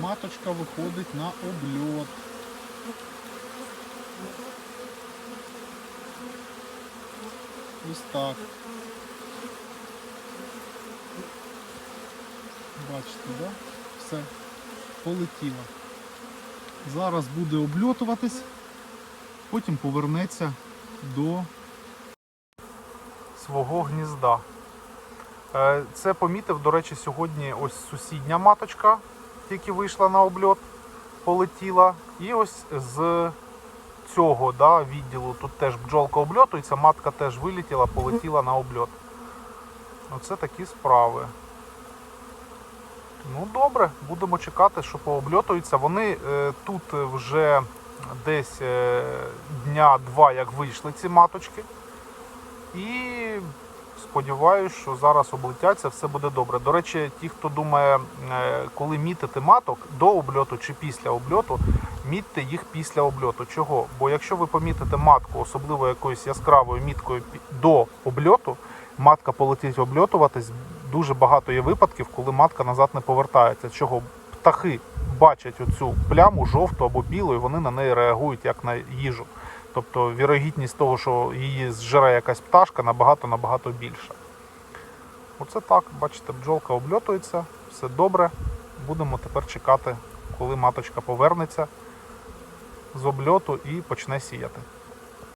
маточка виходить на обльот. Ось так. Бачите, да? Все, полетіло. Зараз буде обльотуватись, потім повернеться до свого гнізда. Е, Це помітив, до речі, сьогодні ось сусідня маточка, тільки вийшла на обльот, полетіла. І ось з цього да, відділу тут теж бджолка обльотується, матка теж вилетіла, полетіла на обльот. Оце такі справи. Ну добре, будемо чекати, що пообльотуються. Вони е, тут вже десь е, дня-два, як вийшли ці маточки. І сподіваюся, що зараз облетяться, все буде добре. До речі, ті, хто думає, е, коли мітити маток до обльоту чи після обльоту, мітьте їх після обльоту. Чого? Бо якщо ви помітите матку, особливо якоюсь яскравою міткою до обльоту, матка полетить обльотуватись. Дуже багато є випадків, коли матка назад не повертається. Чого? Птахи бачать оцю пляму жовту або білу, і вони на неї реагують як на їжу. Тобто вірогідність того, що її зжере якась пташка, набагато-набагато більша. Оце так, бачите, бджолка обльотується, все добре. Будемо тепер чекати, коли маточка повернеться з обльоту і почне сіяти.